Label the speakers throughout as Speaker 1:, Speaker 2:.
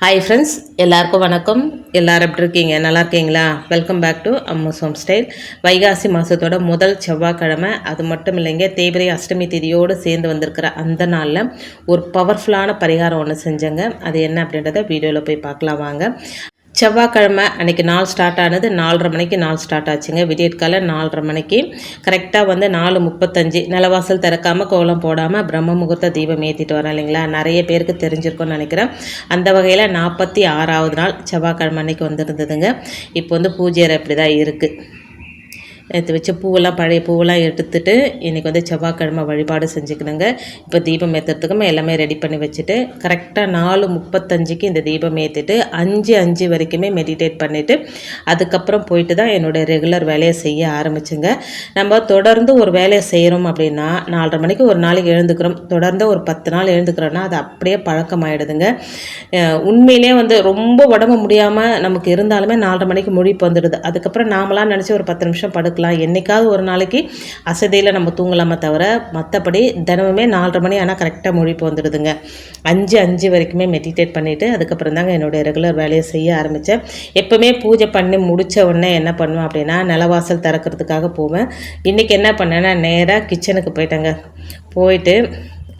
Speaker 1: hi friends எல்லாருக்கும் வணக்கம் எல்லோரும் எப்படி இருக்கீங்க நல்லா இருக்கீங்களா welcome back to Ammu's home style Vaikasi மாதத்தோட முதல் செவ்வாய்க்கிழமை அது மட்டும் இல்லைங்க தேவிரை அஷ்டமி திதியோடு சேர்ந்து வந்திருக்கிற அந்த நாளில் ஒரு பவர்ஃபுல்லான பரிகாரம் ஒன்று செஞ்சேங்க அது என்ன அப்படின்றத வீடியோவில் போய் பார்க்கலாம் வாங்க செவ்வாய்க்கிழமை அன்றைக்கி நாள் ஸ்டார்ட் ஆனது நாலரை மணிக்கு நாள் ஸ்டார்ட் ஆச்சுங்க விடியற்கால நாலரை மணிக்கு கரெக்டாக வந்து நாலு முப்பத்தஞ்சு நிலவாசல் திறக்காமல் கோலம் போடாமல் பிரம்ம முகூர்த்த தீபம் ஏற்றிட்டு வரோம் இல்லைங்களா நிறைய பேருக்கு தெரிஞ்சிருக்கோன்னு நினைக்கிறேன் அந்த வகையில் நாற்பத்தி ஆறாவது நாள் செவ்வாய்க்கிழமை அன்றைக்கி வந்துருந்ததுங்க இப்போ வந்து பூஜை அப்படி தான் இருக்குது எடுத்து வச்சு பூவெல்லாம் பழைய பூவெல்லாம் எடுத்துட்டு இன்றைக்கி வந்து செவ்வாய்க்கிழமை வழிபாடு செஞ்சுக்கணுங்க இப்போ தீபம் ஏற்றுறதுக்கும் எல்லாமே ரெடி பண்ணி வச்சுட்டு கரெக்டாக நாலு முப்பத்தஞ்சுக்கு இந்த தீபம் ஏற்றிட்டு அஞ்சு அஞ்சு வரைக்குமே மெடிடேட் பண்ணிவிட்டு அதுக்கப்புறம் போயிட்டு தான் என்னுடைய ரெகுலர் வேலையை செய்ய ஆரம்பிச்சுங்க நம்ம தொடர்ந்து ஒரு வேலையை செய்கிறோம் அப்படின்னா நாலரை மணிக்கு ஒரு நாளைக்கு எழுந்துக்கிறோம் தொடர்ந்து ஒரு பத்து நாள் எழுந்துக்கிறோன்னா அது அப்படியே பழக்கமாயிடுதுங்க உண்மையிலே வந்து ரொம்ப உடம்பு முடியாமல் நமக்கு இருந்தாலுமே நாலரை மணிக்கு முழிப்பு வந்துடுது அதுக்கப்புறம் நாமளாம் நினச்சி ஒரு பத்து நிமிஷம் படுக்க இருக்கலாம் என்றைக்காவது ஒரு நாளைக்கு அசதியில் நம்ம தூங்கலாமே தவிர மற்றபடி தினமுமே நாலரை மணி ஆனால் கரெக்டாக மொழிப்பு வந்துடுதுங்க அஞ்சு அஞ்சு வரைக்குமே மெடிடேட் பண்ணிவிட்டு அதுக்கப்புறம் தாங்க என்னுடைய ரெகுலர் வேலையை செய்ய ஆரம்பித்தேன் எப்போவுமே பூஜை பண்ணி முடித்த உடனே என்ன பண்ணுவேன் அப்படின்னா நிலவாசல் திறக்கிறதுக்காக போவேன் இன்றைக்கி என்ன பண்ணேன்னா நேராக கிச்சனுக்கு போயிட்டேங்க போயிட்டு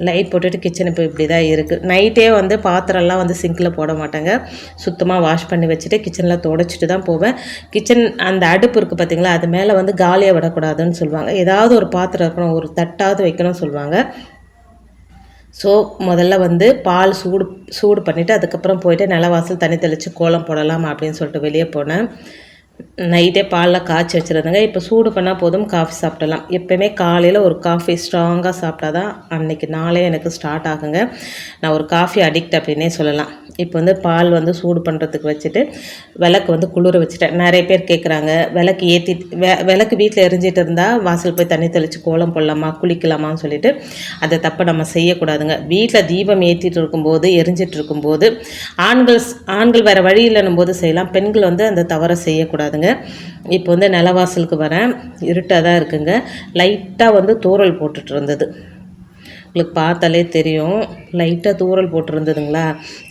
Speaker 1: லைட் போட்டுட்டு கிச்சன் இப்போ இப்படி தான் இருக்குது நைட்டே வந்து பாத்திரம்லாம் வந்து சிங்கில் போட மாட்டாங்க சுத்தமாக வாஷ் பண்ணி வச்சுட்டு கிச்சனில் தொடச்சிட்டு தான் போவேன் கிச்சன் அந்த அடுப்பு இருக்குது பார்த்திங்களா அது மேலே வந்து காலியாக விடக்கூடாதுன்னு சொல்லுவாங்க ஏதாவது ஒரு பாத்திரம் இருக்கணும் ஒரு தட்டாவது வைக்கணும்னு சொல்லுவாங்க ஸோ முதல்ல வந்து பால் சூடு சூடு பண்ணிவிட்டு அதுக்கப்புறம் போயிட்டு நிலவாசல் தண்ணி தெளித்து கோலம் போடலாம் அப்படின்னு சொல்லிட்டு வெளியே போனேன் நைட்டே பாலில் காய்ச்சி வச்சுருந்தேங்க இப்போ சூடு பண்ணால் போதும் காஃபி சாப்பிடலாம் எப்போயுமே காலையில் ஒரு காஃபி ஸ்ட்ராங்காக சாப்பிட்டா தான் அன்றைக்கி நாளே எனக்கு ஸ்டார்ட் ஆகுங்க நான் ஒரு காஃபி அடிக்ட் அப்படின்னே சொல்லலாம் இப்போ வந்து பால் வந்து சூடு பண்ணுறதுக்கு வச்சுட்டு விளக்கு வந்து குளிர வச்சுட்டேன் நிறைய பேர் கேட்குறாங்க விளக்கு ஏற்றி வெ விளக்கு வீட்டில் எரிஞ்சிட்டு இருந்தால் வாசல் போய் தண்ணி தெளித்து கோலம் போடலாமா குளிக்கலாமான்னு சொல்லிட்டு அதை தப்பை நம்ம செய்யக்கூடாதுங்க வீட்டில் தீபம் ஏற்றிட்டு இருக்கும்போது எரிஞ்சிட்டு இருக்கும்போது ஆண்கள் ஆண்கள் வேறு வழி இல்லைன்னும் போது செய்யலாம் பெண்கள் வந்து அந்த தவறை செய்யக்கூடாது போடக்கூடாதுங்க இப்போ வந்து நிலவாசலுக்கு வரேன் இருட்டாக தான் இருக்குங்க லைட்டாக வந்து தூரல் போட்டுட்டு இருந்தது உங்களுக்கு பார்த்தாலே தெரியும் லைட்டாக தூரல் போட்டிருந்ததுங்களா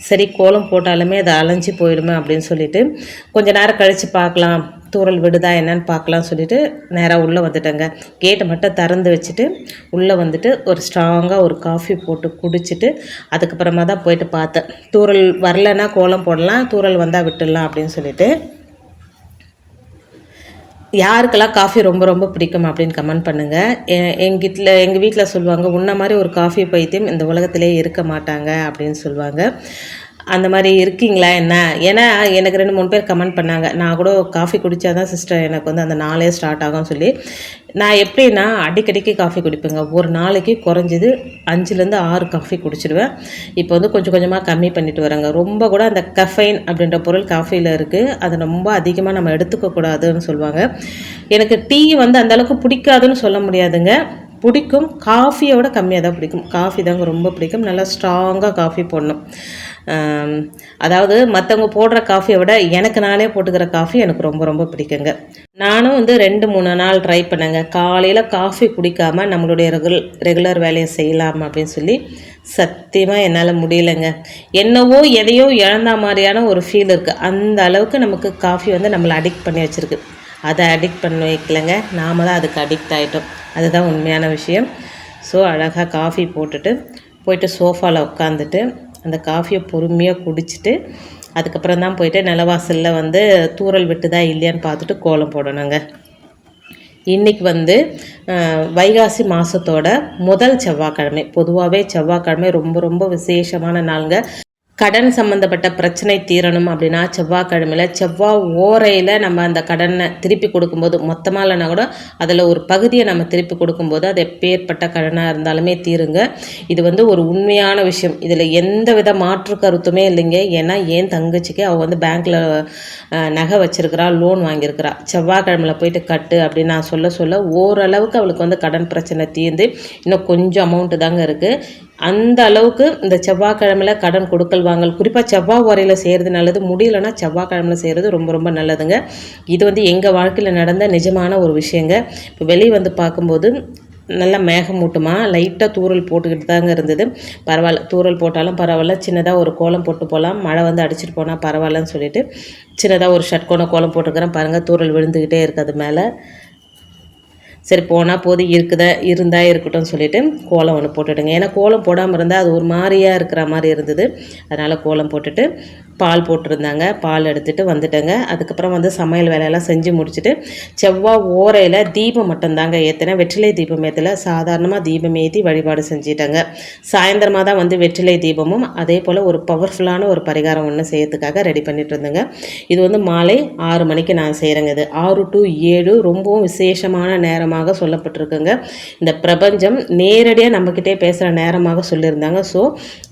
Speaker 1: சரி கோலம் போட்டாலுமே அது அலைஞ்சி போயிடுமே அப்படின்னு சொல்லிட்டு கொஞ்சம் நேரம் கழித்து பார்க்கலாம் தூரல் விடுதா என்னன்னு பார்க்கலாம் சொல்லிட்டு நேராக உள்ளே வந்துட்டேங்க கேட்டை மட்டும் திறந்து வச்சுட்டு உள்ளே வந்துட்டு ஒரு ஸ்ட்ராங்காக ஒரு காஃபி போட்டு குடிச்சிட்டு அதுக்கப்புறமா தான் போயிட்டு பார்த்தேன் தூரல் வரலைன்னா கோலம் போடலாம் தூரல் வந்தால் விட்டுடலாம் அப்படின்னு சொல்லிட்டு யாருக்கெல்லாம் காஃபி ரொம்ப ரொம்ப பிடிக்கும் அப்படின்னு கமெண்ட் பண்ணுங்கள் எங்கிட்ட எங்கள் வீட்டில் சொல்லுவாங்க உன்ன மாதிரி ஒரு காஃபி பைத்தியம் இந்த உலகத்திலே இருக்க மாட்டாங்க அப்படின்னு சொல்லுவாங்க அந்த மாதிரி இருக்கீங்களா என்ன ஏன்னா எனக்கு ரெண்டு மூணு பேர் கமெண்ட் பண்ணாங்க நான் கூட காஃபி குடித்தா தான் சிஸ்டர் எனக்கு வந்து அந்த நாளே ஸ்டார்ட் ஆகும்னு சொல்லி நான் எப்படின்னா அடிக்கடிக்கு காஃபி குடிப்பேங்க ஒரு நாளைக்கு குறைஞ்சது அஞ்சுலேருந்து ஆறு காஃபி குடிச்சிடுவேன் இப்போ வந்து கொஞ்சம் கொஞ்சமாக கம்மி பண்ணிட்டு வரேங்க ரொம்ப கூட அந்த கஃபைன் அப்படின்ற பொருள் காஃபியில் இருக்குது அதை ரொம்ப அதிகமாக நம்ம எடுத்துக்கக்கூடாதுன்னு சொல்லுவாங்க எனக்கு டீ வந்து அந்தளவுக்கு பிடிக்காதுன்னு சொல்ல முடியாதுங்க பிடிக்கும் காஃபியோட கம்மியாக தான் பிடிக்கும் காஃபி தாங்க ரொம்ப பிடிக்கும் நல்லா ஸ்ட்ராங்காக காஃபி போடணும் அதாவது மற்றவங்க போடுற காஃபியை விட எனக்கு நானே போட்டுக்கிற காஃபி எனக்கு ரொம்ப ரொம்ப பிடிக்குங்க நானும் வந்து ரெண்டு மூணு நாள் ட்ரை பண்ணேங்க காலையில் காஃபி குடிக்காமல் நம்மளுடைய ரெகுல் ரெகுலர் வேலையை செய்யலாம் அப்படின்னு சொல்லி சத்தியமாக என்னால் முடியலைங்க என்னவோ எதையோ இழந்த மாதிரியான ஒரு ஃபீல் இருக்குது அந்த அளவுக்கு நமக்கு காஃபி வந்து நம்மளை அடிக்ட் பண்ணி வச்சுருக்கு அதை அடிக்ட் பண்ண வைக்கலங்க நாம் தான் அதுக்கு அடிக்ட் ஆகிட்டோம் அதுதான் உண்மையான விஷயம் ஸோ அழகாக காஃபி போட்டுட்டு போயிட்டு சோஃபாவில் உட்காந்துட்டு அந்த காஃபியை பொறுமையாக குடிச்சிட்டு அதுக்கப்புறம் தான் போயிட்டு நிலவாசலில் வந்து தூரல் விட்டுதா இல்லையான்னு பார்த்துட்டு கோலம் போடணுங்க இன்றைக்கி வந்து வைகாசி மாதத்தோட முதல் செவ்வாய்க்கிழமை பொதுவாகவே செவ்வாய்க்கிழமை ரொம்ப ரொம்ப விசேஷமான நாளுங்க கடன் சம்மந்தப்பட்ட பிரச்சனை தீரணும் அப்படின்னா செவ்வாய்க்கிழமையில் செவ்வாய் ஓரையில் நம்ம அந்த கடனை திருப்பி கொடுக்கும்போது மொத்தமாக இல்லைனா கூட அதில் ஒரு பகுதியை நம்ம திருப்பி கொடுக்கும்போது அது எப்பேற்பட்ட கடனாக இருந்தாலுமே தீருங்க இது வந்து ஒரு உண்மையான விஷயம் இதில் எந்த வித மாற்று கருத்துமே இல்லைங்க ஏன்னா ஏன் தங்கச்சிக்கு அவள் வந்து பேங்க்கில் நகை வச்சுருக்கிறா லோன் வாங்கியிருக்கிறா செவ்வாய்க்கிழமையில் போயிட்டு கட்டு அப்படின்னு நான் சொல்ல சொல்ல ஓரளவுக்கு அவளுக்கு வந்து கடன் பிரச்சனை தீர்ந்து இன்னும் கொஞ்சம் அமௌண்ட்டு தாங்க இருக்குது அந்த அளவுக்கு இந்த செவ்வாய்க்கிழமையில் கடன் கொடுக்கல் வாங்கல் குறிப்பாக செவ்வாய் உரையில் செய்கிறது நல்லது முடியலன்னா செவ்வாய்க்கிழமையில் செய்கிறது ரொம்ப ரொம்ப நல்லதுங்க இது வந்து எங்கள் வாழ்க்கையில் நடந்த நிஜமான ஒரு விஷயங்க இப்போ வெளியே வந்து பார்க்கும்போது நல்லா மூட்டுமா லைட்டாக தூரல் போட்டுக்கிட்டு தாங்க இருந்தது பரவாயில்ல தூரல் போட்டாலும் பரவாயில்ல சின்னதாக ஒரு கோலம் போட்டு போகலாம் மழை வந்து அடிச்சிட்டு போனால் பரவாயில்லன்னு சொல்லிட்டு சின்னதாக ஒரு ஷட்கோண கோலம் போட்டுக்கிறேன் பாருங்கள் தூரல் விழுந்துக்கிட்டே இருக்குது அது மேலே சரி போனால் போது இருக்குதா இருந்தால் இருக்கட்டும் சொல்லிவிட்டு கோலம் ஒன்று போட்டுடுங்க ஏன்னா கோலம் போடாமல் இருந்தால் அது ஒரு மாதிரியாக இருக்கிற மாதிரி இருந்தது அதனால் கோலம் போட்டுட்டு பால் போட்டிருந்தாங்க பால் எடுத்துகிட்டு வந்துட்டேங்க அதுக்கப்புறம் வந்து சமையல் வேலையெல்லாம் செஞ்சு முடிச்சுட்டு செவ்வாய் ஓரையில் தீபம் மட்டும்தாங்க ஏற்றினேன் வெற்றிலை தீபம் ஏற்றல சாதாரணமாக தீபம் ஏற்றி வழிபாடு செஞ்சிட்டாங்க சாயந்தரமாக தான் வந்து வெற்றிலை தீபமும் அதே போல் ஒரு பவர்ஃபுல்லான ஒரு பரிகாரம் ஒன்று செய்யறதுக்காக ரெடி பண்ணிட்டு இருந்தேங்க இது வந்து மாலை ஆறு மணிக்கு நான் செய்கிறேங்க இது ஆறு டு ஏழு ரொம்பவும் விசேஷமான நேரமாக நேரமாக சொல்லப்பட்டிருக்குங்க இந்த பிரபஞ்சம் நேரடியாக நம்மக்கிட்டே பேசுகிற நேரமாக சொல்லியிருந்தாங்க ஸோ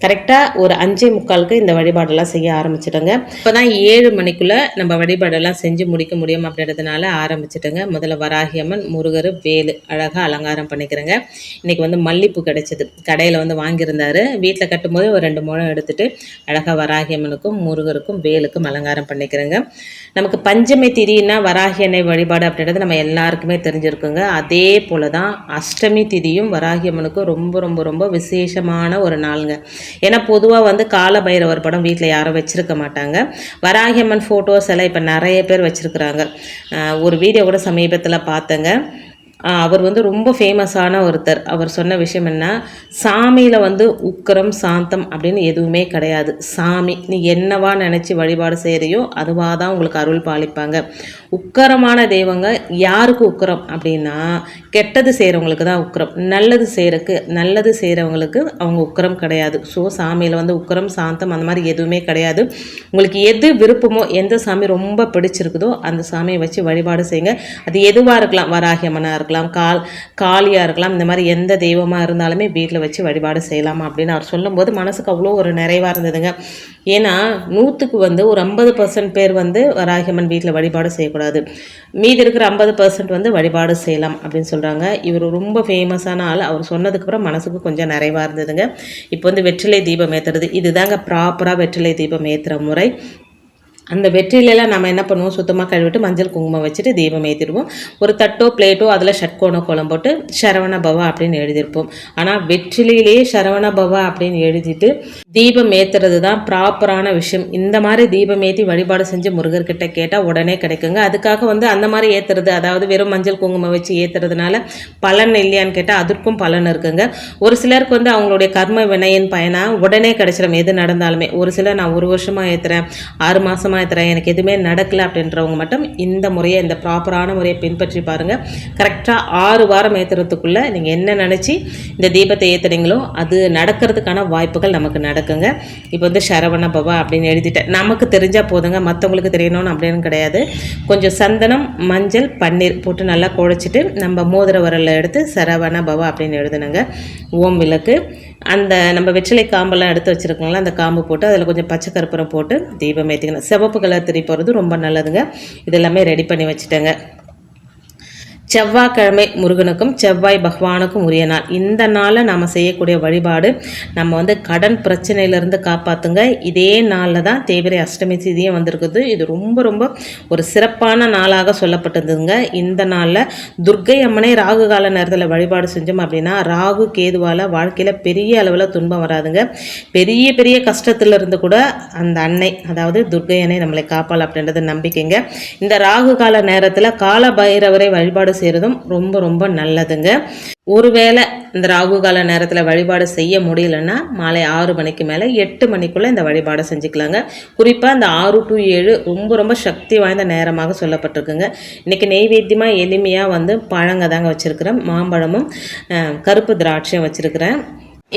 Speaker 1: கரெக்டாக ஒரு அஞ்சே முக்காலுக்கு இந்த வழிபாடெல்லாம் செய்ய ஆரம்பிச்சிட்டங்க இப்போ தான் ஏழு மணிக்குள்ளே நம்ம வழிபாடெல்லாம் செஞ்சு முடிக்க முடியும் அப்படின்றதுனால ஆரம்பிச்சிட்டோங்க முதல்ல வராகியம்மன் முருகர் வேலு அழகாக அலங்காரம் பண்ணிக்கிறேங்க இன்றைக்கி வந்து மல்லிப்பூ கிடைச்சிது கடையில் வந்து வாங்கியிருந்தார் வீட்டில் கட்டும்போது ஒரு ரெண்டு முழம் எடுத்துகிட்டு அழகாக வராகியம்மனுக்கும் முருகருக்கும் வேலுக்கும் அலங்காரம் பண்ணிக்கிறேங்க நமக்கு பஞ்சமி திரின்னா வராகி எண்ணெய் வழிபாடு அப்படின்றது நம்ம எல்லாருக்குமே தெரிஞ்சிருக்குங்க அதே போல் தான் அஷ்டமி திதியும் வராகி அம்மனுக்கும் ரொம்ப ரொம்ப ரொம்ப விசேஷமான ஒரு நாளுங்க ஏன்னா பொதுவாக வந்து கால பைரவர் படம் வீட்டில் யாரும் வச்சுருக்க மாட்டாங்க வராகியம்மன் ஃபோட்டோஸ் எல்லாம் இப்போ நிறைய பேர் வச்சுருக்குறாங்க ஒரு வீடியோ கூட சமீபத்தில் பார்த்தேங்க அவர் வந்து ரொம்ப ஃபேமஸான ஒருத்தர் அவர் சொன்ன விஷயம் என்ன சாமியில் வந்து உக்கரம் சாந்தம் அப்படின்னு எதுவுமே கிடையாது சாமி நீ என்னவா நினச்சி வழிபாடு செய்கிறியோ அதுவாக தான் உங்களுக்கு அருள் பாலிப்பாங்க உக்கரமான தெய்வங்க யாருக்கு உக்கரம் அப்படின்னா கெட்டது செய்கிறவங்களுக்கு தான் உக்கரம் நல்லது செய்கிறக்கு நல்லது செய்கிறவங்களுக்கு அவங்க உக்கரம் கிடையாது ஸோ சாமியில் வந்து உக்கரம் சாந்தம் அந்த மாதிரி எதுவுமே கிடையாது உங்களுக்கு எது விருப்பமோ எந்த சாமி ரொம்ப பிடிச்சிருக்குதோ அந்த சாமியை வச்சு வழிபாடு செய்யுங்க அது எதுவாக இருக்கலாம் வராகியம்மனாக இருக்கலாம் கால் காளியாக இருக்கலாம் இந்த மாதிரி எந்த தெய்வமாக இருந்தாலுமே வீட்டில் வச்சு வழிபாடு செய்யலாம் அப்படின்னு அவர் சொல்லும்போது மனசுக்கு அவ்வளோ ஒரு நிறைவாக இருந்ததுங்க ஏன்னா நூற்றுக்கு வந்து ஒரு ஐம்பது பர்சன்ட் பேர் வந்து வராகியம்மன் வீட்டில் வழிபாடு செய்யக்கூடாது மீதி இருக்கிற ஐம்பது பர்சன்ட் வந்து வழிபாடு செய்யலாம் அப்படின்னு சொல்கிறாங்க இவர் ரொம்ப ஃபேமஸான ஆள் அவர் சொன்னதுக்கப்புறம் மனசுக்கு கொஞ்சம் நிறைவாக இருந்ததுங்க இப்போ வந்து வெற்றிலை தீபம் ஏற்றுறது இதுதாங்க ப்ராப்பராக வெற்றிலை தீபம் ஏற்றுற முறை அந்த வெற்றிலெல்லாம் நம்ம என்ன பண்ணுவோம் சுத்தமாக கழுவிட்டு மஞ்சள் குங்குமம் வச்சுட்டு தீபம் ஏற்றிடுவோம் ஒரு தட்டோ பிளேட்டோ அதில் ஷட்கோண கோலம் போட்டு சரவண பவா அப்படின்னு எழுதியிருப்போம் ஆனால் வெற்றிலையிலேயே சரவண பவா அப்படின்னு எழுதிட்டு தீபம் ஏற்றுறது தான் ப்ராப்பரான விஷயம் இந்த மாதிரி தீபம் ஏற்றி வழிபாடு செஞ்சு முருகர்கிட்ட கேட்டால் உடனே கிடைக்குங்க அதுக்காக வந்து அந்த மாதிரி ஏற்றுறது அதாவது வெறும் மஞ்சள் குங்குமம் வச்சு ஏற்றுறதுனால பலன் இல்லையான்னு கேட்டால் அதற்கும் பலன் இருக்குங்க ஒரு சிலருக்கு வந்து அவங்களுடைய கர்ம வினையின் பயனாக உடனே கிடைச்சிடும் எது நடந்தாலுமே ஒரு சிலர் நான் ஒரு வருஷமாக ஏற்றுறேன் ஆறு மாதம் சந்தோஷமாக எனக்கு எதுவுமே நடக்கலை அப்படின்றவங்க மட்டும் இந்த முறையை இந்த ப்ராப்பரான முறையை பின்பற்றி பாருங்கள் கரெக்டாக ஆறு வாரம் ஏற்றுறதுக்குள்ளே நீங்கள் என்ன நினச்சி இந்த தீபத்தை ஏற்றுனீங்களோ அது நடக்கிறதுக்கான வாய்ப்புகள் நமக்கு நடக்குங்க இப்போ வந்து சரவண பவா அப்படின்னு எழுதிட்டேன் நமக்கு தெரிஞ்சால் போதுங்க மற்றவங்களுக்கு தெரியணும்னு அப்படின்னு கிடையாது கொஞ்சம் சந்தனம் மஞ்சள் பன்னீர் போட்டு நல்லா குழைச்சிட்டு நம்ம மோதிர வரலில் எடுத்து சரவண பவா அப்படின்னு எழுதுனங்க ஓம் விளக்கு அந்த நம்ம வெற்றிலை காம்பெல்லாம் எடுத்து வச்சுருக்கோங்களா அந்த காம்பு போட்டு அதில் கொஞ்சம் பச்சை கருப்பூரம் போட்டு தீபம் ஏற்றிக்கணும் சிவப்பு கலர் திரி போகிறது ரொம்ப நல்லதுங்க இதெல்லாமே ரெடி பண்ணி வச்சுட்டேங்க செவ்வாய்க்கிழமை முருகனுக்கும் செவ்வாய் பகவானுக்கும் உரிய நாள் இந்த நாளில் நம்ம செய்யக்கூடிய வழிபாடு நம்ம வந்து கடன் பிரச்சனையிலேருந்து காப்பாற்றுங்க இதே நாளில் தான் தேவிரை அஷ்டமி சீதியும் வந்திருக்குது இது ரொம்ப ரொம்ப ஒரு சிறப்பான நாளாக சொல்லப்பட்டிருந்ததுங்க இந்த நாளில் துர்க்கை அம்மனை ராகு கால நேரத்தில் வழிபாடு செஞ்சோம் அப்படின்னா ராகு கேதுவால் வாழ்க்கையில் பெரிய அளவில் துன்பம் வராதுங்க பெரிய பெரிய கஷ்டத்திலிருந்து கூட அந்த அன்னை அதாவது துர்க்கை அன்னை நம்மளை காப்பாள் அப்படின்றது நம்பிக்கைங்க இந்த ராகு கால நேரத்தில் கால பைரவரை வழிபாடு வழிபாடு செய்கிறதும் ரொம்ப ரொம்ப நல்லதுங்க ஒருவேளை இந்த ராகு கால நேரத்தில் வழிபாடு செய்ய முடியலன்னா மாலை ஆறு மணிக்கு மேலே எட்டு மணிக்குள்ளே இந்த வழிபாடை செஞ்சுக்கலாங்க குறிப்பாக இந்த ஆறு டு ஏழு ரொம்ப ரொம்ப சக்தி வாய்ந்த நேரமாக சொல்லப்பட்டிருக்குங்க இன்றைக்கி நெய்வேத்தியமாக எளிமையாக வந்து பழங்க தாங்க வச்சுருக்கிறேன் மாம்பழமும் கருப்பு திராட்சையும் வச்சுருக்கிறேன்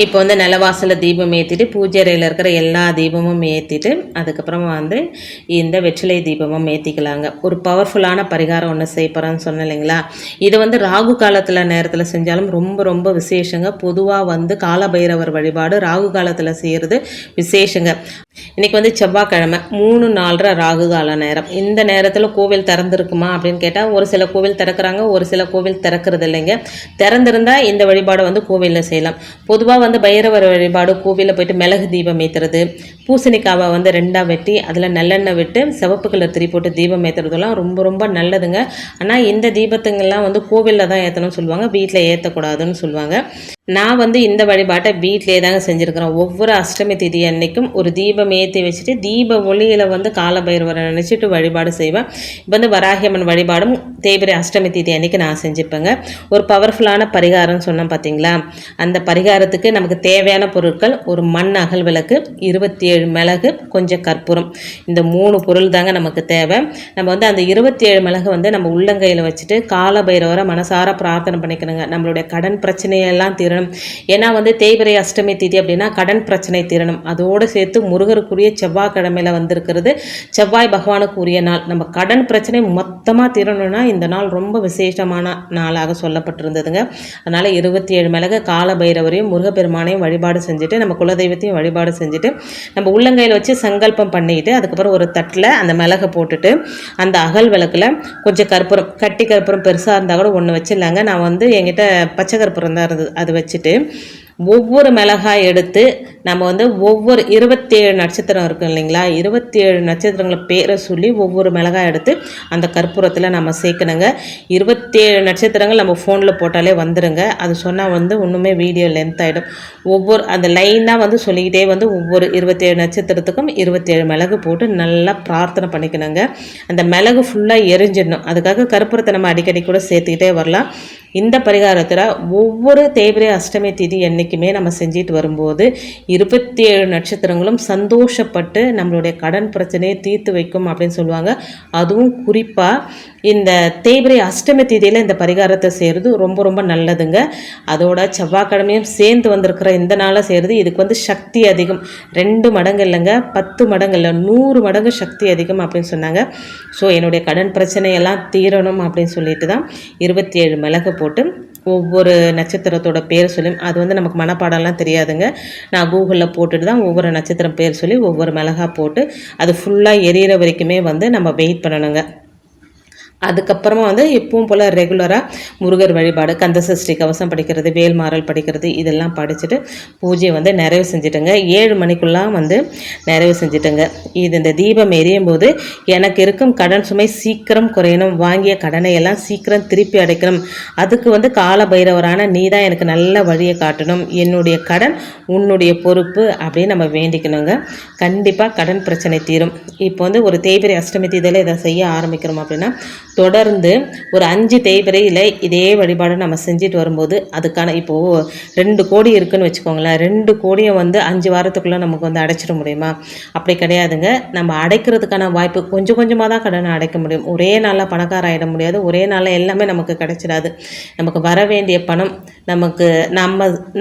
Speaker 1: இப்போ வந்து நிலவாசல தீபம் ஏற்றிட்டு பூஜை அறையில் இருக்கிற எல்லா தீபமும் ஏற்றிட்டு அதுக்கப்புறமா வந்து இந்த வெற்றிலை தீபமும் ஏற்றிக்கலாங்க ஒரு பவர்ஃபுல்லான பரிகாரம் ஒன்று செய்ய சொன்னேன் இல்லைங்களா இது வந்து ராகு காலத்தில் நேரத்தில் செஞ்சாலும் ரொம்ப ரொம்ப விசேஷங்க பொதுவாக வந்து காலபைரவர் வழிபாடு ராகு காலத்தில் செய்கிறது விசேஷங்க இன்றைக்கி வந்து செவ்வாய்க்கிழமை மூணு நாலரை ராகு கால நேரம் இந்த நேரத்தில் கோவில் திறந்துருக்குமா அப்படின்னு கேட்டால் ஒரு சில கோவில் திறக்கிறாங்க ஒரு சில கோவில் திறக்கிறது இல்லைங்க திறந்திருந்தால் இந்த வழிபாடை வந்து கோவிலில் செய்யலாம் பொதுவாக வந்து பைரவர் வழிபாடு கோவிலில் போயிட்டு மிளகு தீபம் ஏற்றுறது பூசணிக்காவை வந்து ரெண்டாக வெட்டி அதில் நல்லெண்ணெய் விட்டு சிவப்பு கலர் திரி போட்டு தீபம் ஏற்றுறதுலாம் ரொம்ப ரொம்ப நல்லதுங்க ஆனால் இந்த தீபத்துங்கெல்லாம் வந்து கோவிலில் தான் ஏற்றணும்னு சொல்லுவாங்க வீட்டில் ஏற்றக்கூடாதுன்னு சொல்லுவாங்க நான் வந்து இந்த வழிபாட்டை வீட்டிலே தாங்க செஞ்சுருக்கிறேன் ஒவ்வொரு அஷ்டமி திதி அன்னைக்கும் ஒரு தீபம் ஏற்றி வச்சுட்டு தீப ஒளியில் வந்து காலபைரவரை நினச்சிட்டு வழிபாடு செய்வேன் இப்போ வந்து வராகியம்மன் வழிபாடும் தேய்பிரி அஷ்டமி திதி அன்னைக்கு நான் செஞ்சுப்பேங்க ஒரு பவர்ஃபுல்லான பரிகாரம்னு சொன்னோம் பார்த்தீங்களா அந்த பரிகாரத்துக்கு நமக்கு தேவையான பொருட்கள் ஒரு மண் அகல் விளக்கு இருபத்தி ஏழு மிளகு கொஞ்சம் கற்பூரம் இந்த மூணு பொருள் தாங்க நமக்கு தேவை நம்ம வந்து அந்த இருபத்தி ஏழு மிளகு வந்து நம்ம உள்ளங்கையில் வச்சுட்டு காலபைரவரை மனசார பிரார்த்தனை பண்ணிக்கணுங்க நம்மளுடைய கடன் பிரச்சனையெல்லாம் திறன் தீரணும் ஏன்னா வந்து தேய்பிரை அஷ்டமி திதி அப்படின்னா கடன் பிரச்சனை தீரணும் அதோடு சேர்த்து முருகருக்குரிய செவ்வாய்க்கிழமையில் வந்திருக்கிறது செவ்வாய் பகவானுக்கு உரிய நாள் நம்ம கடன் பிரச்சனை மொத்தமாக தீரணும்னா இந்த நாள் ரொம்ப விசேஷமான நாளாக சொல்லப்பட்டிருந்ததுங்க அதனால் இருபத்தி ஏழு மிளகு கால பைரவரையும் முருகப்பெருமானையும் வழிபாடு செஞ்சுட்டு நம்ம குலதெய்வத்தையும் வழிபாடு செஞ்சுட்டு நம்ம உள்ளங்கையில் வச்சு சங்கல்பம் பண்ணிக்கிட்டு அதுக்கப்புறம் ஒரு தட்டில் அந்த மிளகை போட்டுட்டு அந்த அகல் விளக்கில் கொஞ்சம் கற்பூரம் கட்டி கற்பூரம் பெருசாக இருந்தால் கூட ஒன்று வச்சிடலாங்க நான் வந்து என்கிட்ட பச்சை கற்பூரம் தான் இருந்தது அது வச்சு வச்சுட்டு ஒவ்வொரு மிளகாய் எடுத்து நம்ம வந்து ஒவ்வொரு இருபத்தேழு நட்சத்திரம் இருக்கும் இல்லைங்களா இருபத்தி ஏழு நட்சத்திரங்களை பேரை சொல்லி ஒவ்வொரு மிளகாய் எடுத்து அந்த கற்பூரத்தில் நம்ம சேர்க்கணுங்க இருபத்தேழு நட்சத்திரங்கள் நம்ம ஃபோனில் போட்டாலே வந்துடுங்க அது சொன்னால் வந்து ஒன்றுமே வீடியோ லென்த் ஆகிடும் ஒவ்வொரு அந்த லைனாக வந்து சொல்லிக்கிட்டே வந்து ஒவ்வொரு இருபத்தேழு நட்சத்திரத்துக்கும் இருபத்தேழு மிளகு போட்டு நல்லா பிரார்த்தனை பண்ணிக்கணுங்க அந்த மிளகு ஃபுல்லாக எரிஞ்சிடணும் அதுக்காக கற்பூரத்தை நம்ம அடிக்கடி கூட சேர்த்துக்கிட்டே வரலாம் இந்த பரிகாரத்தில் ஒவ்வொரு தேவிரை அஷ்டமி திதி என்றைக்குமே நம்ம செஞ்சுட்டு வரும்போது இருபத்தி ஏழு நட்சத்திரங்களும் சந்தோஷப்பட்டு நம்மளுடைய கடன் பிரச்சனையை தீர்த்து வைக்கும் அப்படின்னு சொல்லுவாங்க அதுவும் குறிப்பாக இந்த தேவிரை அஷ்டமி திதியில் இந்த பரிகாரத்தை செய்கிறது ரொம்ப ரொம்ப நல்லதுங்க அதோட செவ்வாய்க்கிழமையும் சேர்ந்து வந்திருக்கிற இந்த நாளாக செய்கிறது இதுக்கு வந்து சக்தி அதிகம் ரெண்டு மடங்கு இல்லைங்க பத்து மடங்கு இல்லை நூறு மடங்கு சக்தி அதிகம் அப்படின்னு சொன்னாங்க ஸோ என்னுடைய கடன் பிரச்சனையெல்லாம் தீரணும் அப்படின்னு சொல்லிட்டு தான் இருபத்தி ஏழு மிளகு போட்டு ஒவ்வொரு நட்சத்திரத்தோட பேர் சொல்லி அது வந்து நமக்கு மனப்பாடம்லாம் தெரியாதுங்க நான் கூகுளில் போட்டுட்டு தான் ஒவ்வொரு நட்சத்திரம் பேர் சொல்லி ஒவ்வொரு மிளகா போட்டு அது ஃபுல்லாக எரியிற வரைக்குமே வந்து நம்ம வெயிட் பண்ணணுங்க அதுக்கப்புறமா வந்து எப்பவும் போல் ரெகுலராக முருகர் வழிபாடு கந்த சஷ்டி கவசம் படிக்கிறது வேல்மாறல் படிக்கிறது இதெல்லாம் படிச்சுட்டு பூஜையை வந்து நிறைவு செஞ்சுட்டுங்க ஏழு மணிக்குள்ளாம் வந்து நிறைவு செஞ்சுட்டுங்க இது இந்த தீபம் எரியும் போது எனக்கு இருக்கும் கடன் சுமை சீக்கிரம் குறையணும் வாங்கிய கடனை எல்லாம் சீக்கிரம் திருப்பி அடைக்கணும் அதுக்கு வந்து கால பைரவரான நீ தான் எனக்கு நல்ல வழியை காட்டணும் என்னுடைய கடன் உன்னுடைய பொறுப்பு அப்படின்னு நம்ம வேண்டிக்கணுங்க கண்டிப்பாக கடன் பிரச்சனை தீரும் இப்போ வந்து ஒரு தேய்பிரி அஷ்டமி தீதியில் இதை செய்ய ஆரம்பிக்கிறோம் அப்படின்னா தொடர்ந்து ஒரு அஞ்சு தேய்பிரையில் இதே வழிபாடு நம்ம செஞ்சுட்டு வரும்போது அதுக்கான இப்போது ரெண்டு கோடி இருக்குதுன்னு வச்சுக்கோங்களேன் ரெண்டு கோடியை வந்து அஞ்சு வாரத்துக்குள்ளே நமக்கு வந்து அடைச்சிட முடியுமா அப்படி கிடையாதுங்க நம்ம அடைக்கிறதுக்கான வாய்ப்பு கொஞ்சம் கொஞ்சமாக தான் கடனை அடைக்க முடியும் ஒரே நாளில் பணக்கார ஆகிட முடியாது ஒரே நாளில் எல்லாமே நமக்கு கிடைச்சிடாது நமக்கு வர வேண்டிய பணம் நமக்கு நம்ம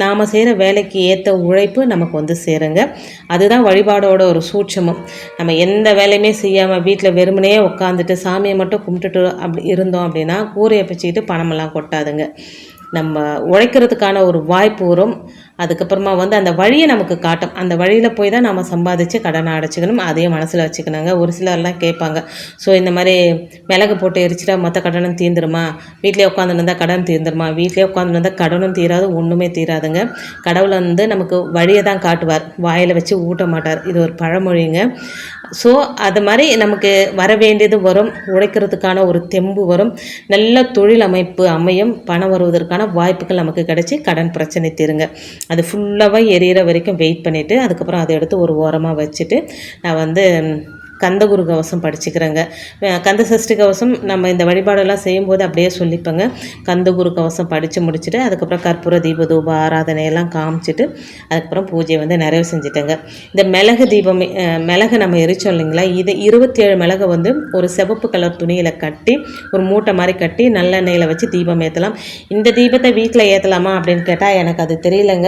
Speaker 1: நாம் செய்கிற வேலைக்கு ஏற்ற உழைப்பு நமக்கு வந்து சேருங்க அதுதான் வழிபாடோட ஒரு சூட்சமும் நம்ம எந்த வேலையுமே செய்யாமல் வீட்டில் வெறுமனே உட்காந்துட்டு சாமியை மட்டும் கும்பிட்டுட்டு அப்படி இருந்தோம் அப்படின்னா கூரையை பிச்சுக்கிட்டு பணமெல்லாம் கொட்டாதுங்க நம்ம உழைக்கிறதுக்கான ஒரு வாய்ப்பு வரும் அதுக்கப்புறமா வந்து அந்த வழியை நமக்கு காட்டும் அந்த வழியில் போய் தான் நம்ம சம்பாதிச்சு கடனை அடைச்சிக்கணும் அதையும் மனசில் வச்சுக்கணுங்க ஒரு சிலர்லாம் கேட்பாங்க ஸோ இந்த மாதிரி மிளகு போட்டு எரிச்சிட்டா மொத்த கடனும் தீர்ந்துருமா வீட்டிலே உட்காந்துருந்தா கடன் தீர்ந்துருமா வீட்டிலே உட்காந்துருந்தா கடனும் தீராது ஒன்றுமே தீராதுங்க கடவுளை வந்து நமக்கு வழியை தான் காட்டுவார் வாயில் வச்சு ஊட்ட மாட்டார் இது ஒரு பழமொழிங்க ஸோ அது மாதிரி நமக்கு வர வேண்டியது வரும் உழைக்கிறதுக்கான ஒரு தெம்பு வரும் நல்ல தொழில் அமைப்பு அமையும் பணம் வருவதற்கான வாய்ப்புகள் நமக்கு கிடைச்சி கடன் பிரச்சனை தீருங்க அது ஃபுல்லாகவே எரியிற வரைக்கும் வெயிட் பண்ணிவிட்டு அதுக்கப்புறம் அதை எடுத்து ஒரு ஓரமாக வச்சுட்டு நான் வந்து கந்தகுரு கவசம் படிச்சுக்கிறேங்க கந்த சஷ்டி கவசம் நம்ம இந்த வழிபாடெல்லாம் செய்யும்போது அப்படியே சொல்லிப்பேங்க கந்தகுரு கவசம் படித்து முடிச்சுட்டு அதுக்கப்புறம் கற்பூர தீபதூப ஆராதனையெல்லாம் காமிச்சிட்டு அதுக்கப்புறம் பூஜையை வந்து நிறைவு செஞ்சுட்டேங்க இந்த மிளகு தீபம் மிளகு நம்ம எரிச்சோம் இல்லைங்களா இது இருபத்தி ஏழு வந்து ஒரு சிவப்பு கலர் துணியில் கட்டி ஒரு மூட்டை மாதிரி கட்டி நல்லெண்ணெயில் வச்சு தீபம் ஏற்றலாம் இந்த தீபத்தை வீட்டில் ஏற்றலாமா அப்படின்னு கேட்டால் எனக்கு அது தெரியலங்க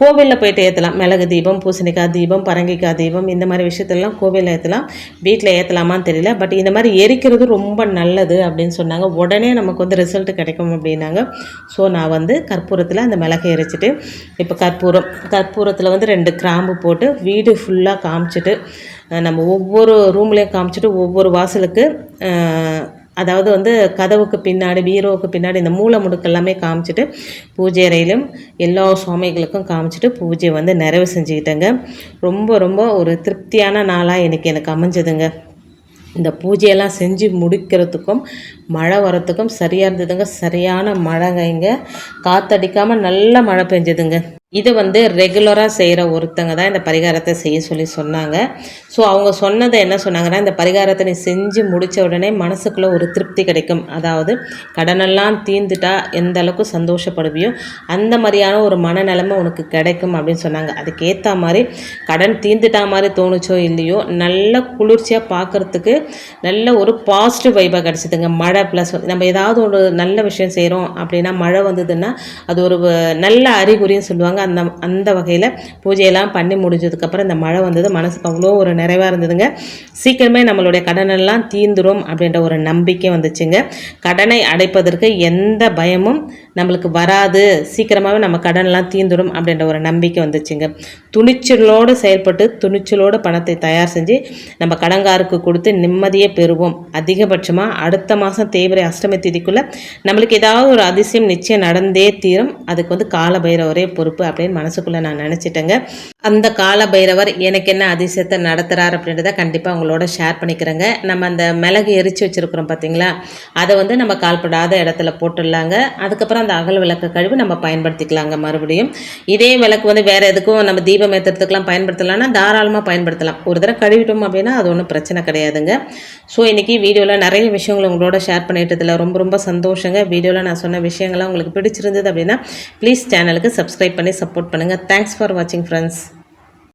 Speaker 1: கோவிலில் போயிட்டு ஏற்றலாம் மிளகு தீபம் பூசணிக்காய் தீபம் பரங்கிக்காய் தீபம் இந்த மாதிரி விஷயத்தெல்லாம் கோவிலில் ஏற்றலாம் வீட்டில் ஏற்றலாமான்னு தெரியல பட் இந்த மாதிரி எரிக்கிறது ரொம்ப நல்லது அப்படின்னு சொன்னாங்க உடனே நமக்கு வந்து ரிசல்ட் கிடைக்கும் அப்படின்னாங்க ஸோ நான் வந்து கற்பூரத்தில் அந்த மிளகை எரிச்சிட்டு இப்போ கற்பூரம் கற்பூரத்தில் வந்து ரெண்டு கிராம்பு போட்டு வீடு ஃபுல்லாக காமிச்சிட்டு நம்ம ஒவ்வொரு ரூம்லேயும் காமிச்சிட்டு ஒவ்வொரு வாசலுக்கு அதாவது வந்து கதவுக்கு பின்னாடி பீரோவுக்கு பின்னாடி இந்த மூளை முடுக்கு எல்லாமே காமிச்சிட்டு பூஜை அறையிலும் எல்லா சுவாமிகளுக்கும் காமிச்சிட்டு பூஜையை வந்து நிறைவு செஞ்சுக்கிட்டேங்க ரொம்ப ரொம்ப ஒரு திருப்தியான நாளாக எனக்கு எனக்கு அமைஞ்சதுங்க இந்த பூஜையெல்லாம் செஞ்சு முடிக்கிறதுக்கும் மழை வரத்துக்கும் சரியாக இருந்ததுங்க சரியான மழைங்க இங்கே காற்றடிக்காமல் நல்ல மழை பெஞ்சதுங்க இது வந்து ரெகுலராக செய்கிற ஒருத்தங்க தான் இந்த பரிகாரத்தை செய்ய சொல்லி சொன்னாங்க ஸோ அவங்க சொன்னதை என்ன சொன்னாங்கன்னா இந்த பரிகாரத்தை நீ செஞ்சு முடித்த உடனே மனசுக்குள்ளே ஒரு திருப்தி கிடைக்கும் அதாவது கடனெல்லாம் தீர்ந்துட்டா எந்த அளவுக்கு சந்தோஷப்படுவியோ அந்த மாதிரியான ஒரு மனநிலைமை உனக்கு கிடைக்கும் அப்படின்னு சொன்னாங்க அதுக்கேற்ற மாதிரி கடன் தீர்ந்துட்டா மாதிரி தோணுச்சோ இல்லையோ நல்ல குளிர்ச்சியாக பார்க்குறதுக்கு நல்ல ஒரு பாசிட்டிவ் வைபாக கிடச்சிதுங்க மழை ப்ளஸ் நம்ம ஏதாவது ஒரு நல்ல விஷயம் செய்கிறோம் அப்படின்னா மழை வந்ததுன்னா அது ஒரு நல்ல அறிகுறின்னு சொல்லுவாங்க அந்த அந்த வகையில் பூஜையெல்லாம் பண்ணி முடிஞ்சதுக்கப்புறம் இந்த மழை வந்தது மனசுக்கு அவ்வளோ ஒரு நிறைவாக இருந்ததுங்க சீக்கிரமே நம்மளுடைய கடனெல்லாம் தீந்துடும் அப்படின்ற ஒரு நம்பிக்கை வந்துச்சுங்க கடனை அடைப்பதற்கு எந்த பயமும் நம்மளுக்கு வராது சீக்கிரமாகவே நம்ம கடனெல்லாம் தீந்துடும் அப்படின்ற ஒரு நம்பிக்கை வந்துச்சுங்க துணிச்சலோடு செயல்பட்டு துணிச்சலோடு பணத்தை தயார் செஞ்சு நம்ம கடங்காருக்கு கொடுத்து நிம்மதியை பெறுவோம் அதிகபட்சமாக அடுத்த மாதம் தேவரை அஷ்டமி திதிக்குள்ளே நம்மளுக்கு ஏதாவது ஒரு அதிசயம் நிச்சயம் நடந்தே தீரும் அதுக்கு வந்து கால பைரவரே பொறுப்பு அப்படின்னு மனசுக்குள்ளே நான் நினச்சிட்டேங்க அந்த கால பைரவர் எனக்கு என்ன அதிசயத்தை நடத்துகிறார் அப்படின்றத கண்டிப்பாக உங்களோட ஷேர் பண்ணிக்கிறேங்க நம்ம அந்த மிளகு எரித்து வச்சுருக்குறோம் பார்த்தீங்களா அதை வந்து நம்ம கால்படாத இடத்துல போட்டுடலாங்க அதுக்கப்புறம் அந்த அகல் விளக்கு கழிவு நம்ம பயன்படுத்திக்கலாங்க மறுபடியும் இதே விளக்கு வந்து வேறு எதுக்கும் நம்ம தீப தீபம் ஏற்றுறதுக்கெலாம் பயன்படுத்தலாம்னா தாராளமாக பயன்படுத்தலாம் ஒரு தடவை கழுவிட்டோம் அப்படின்னா அது ஒன்றும் பிரச்சனை கிடையாதுங்க ஸோ இன்றைக்கி வீடியோவில் நிறைய விஷயங்கள் உங்களோட ஷேர் இதில் ரொம்ப ரொம்ப சந்தோஷங்க வீடியோவில் நான் சொன்ன விஷயங்கள்லாம் உங்களுக்கு பிடிச்சிருந்தது அப்படின்னா ப்ளீஸ் சேனலுக்கு சப்ஸ்கிரைப் பண்ணி சப்போர்ட் பண்ணுங்கள் தேங்க்ஸ் ஃபார் வாட்சிங் ஃப்ரெண்ட்ஸ்